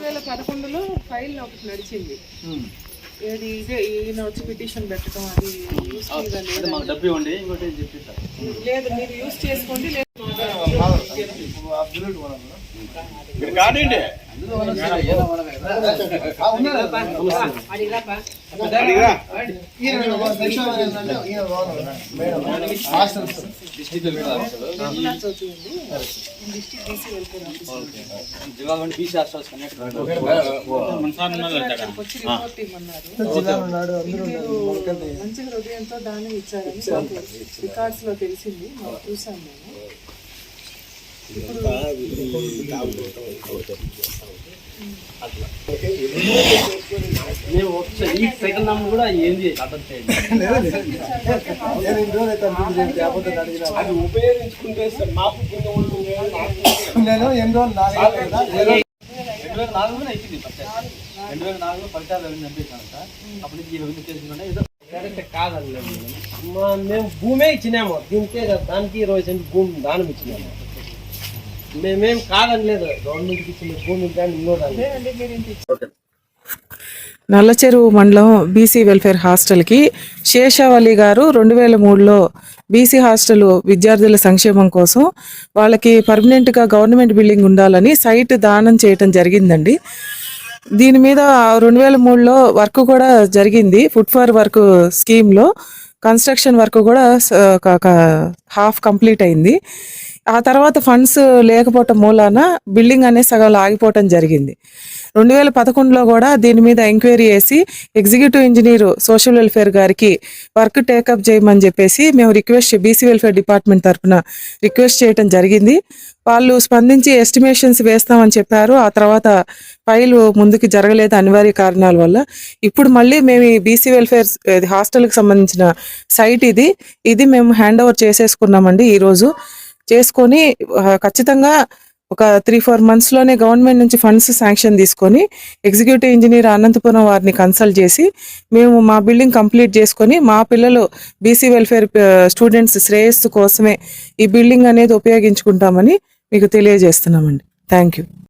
వేల పదకొండులో ఫైల్ ఒకటి నడిచింది. ఏది ఇదే ఈయన వచ్చి పిటిషన్ పెట్టడం అది చెప్పేసారు లేదు? మీరు యూస్ చేసుకోండి లేదు రెగ్యులర్ బీసీ హాస్టల్స్ కనెక్ట్ మంచి హృదయంతో దానం ఇచ్చారని రికార్డ్స్లో తెలిసింది చూసాను నేను మేము మేము ఒకసారి ఈ సెకండ్ నమ్మ కూడా ఏంది అటెండ్ చేయండి అది ఉపయోగించుకుంటే మాకు నేను ఎన్ని రోజులు నాలుగు రెండు వేల నాలుగులో ఇచ్చింది రెండు వేల నాలుగులో ఫలితాలు ఎవరిని చంపేశానంట అప్పటి నుంచి ఈ రెండు చేసుకుంటే ఏదో కరెక్ట్ కాదండి మా మేము భూమే ఇచ్చినాము. దీనికే దానికి ఇరవై సెంట్ భూమి దానం ఇచ్చినాము. మేమేం కాదనలేదు. గవర్నమెంట్కి ఇచ్చిన భూమి కానీ నల్లచెరువు మండలం బీసీ వెల్ఫేర్ హాస్టల్కి శేషావళి గారు రెండు వేల మూడులో బీసీ హాస్టల్ విద్యార్థుల సంక్షేమం కోసం వాళ్ళకి పర్మనెంట్గా గవర్నమెంట్ బిల్డింగ్ ఉండాలని సైట్ దానం చేయటం జరిగిందండి. దీని మీద రెండు వేల మూడులో వర్క్ కూడా జరిగింది. ఫుడ్ ఫర్ వర్క్ స్కీమ్లో కన్స్ట్రక్షన్ వర్క్ కూడా హాఫ్ కంప్లీట్ అయింది. ఆ తర్వాత ఫండ్స్ లేకపోవటం మూలాన బిల్డింగ్ అనేది సగం ఆగిపోవటం జరిగింది. రెండు వేల పదకొండులో కూడా దీని మీద ఎంక్వైరీ చేసి ఎగ్జిక్యూటివ్ ఇంజనీర్ సోషల్ వెల్ఫేర్ గారికి వర్క్ టేకప్ చేయమని చెప్పేసి మేము రిక్వెస్ట్ బీసీ వెల్ఫేర్ డిపార్ట్మెంట్ తరఫున రిక్వెస్ట్ చేయటం జరిగింది. వాళ్ళు స్పందించి ఎస్టిమేషన్స్ వేస్తామని చెప్పారు. ఆ తర్వాత ఫైల్ ముందుకు జరగలేదు అనివార్య కారణాల వల్ల. ఇప్పుడు మళ్ళీ మేము ఈ బీసీ వెల్ఫేర్ హాస్టల్కి సంబంధించిన సైట్ ఇది. ఇది మేము హ్యాండ్ ఓవర్ చేసేసుకున్నామండి ఈరోజు. చేసుకొని ఖచ్చితంగా ఒక త్రీ ఫోర్ మంత్స్లోనే గవర్నమెంట్ నుంచి ఫండ్స్ శాంక్షన్ తీసుకొని ఎగ్జిక్యూటివ్ ఇంజనీర్ అనంతపురం వారిని కన్సల్ట్ చేసి మేము మా బిల్డింగ్ కంప్లీట్ చేసుకొని మా పిల్లలు బీసీ వెల్ఫేర్ స్టూడెంట్స్ శ్రేయస్సు కోసమే ఈ బిల్డింగ్ అనేది ఉపయోగించుకుంటామని మీకు తెలియజేస్తున్నామండి. Thank you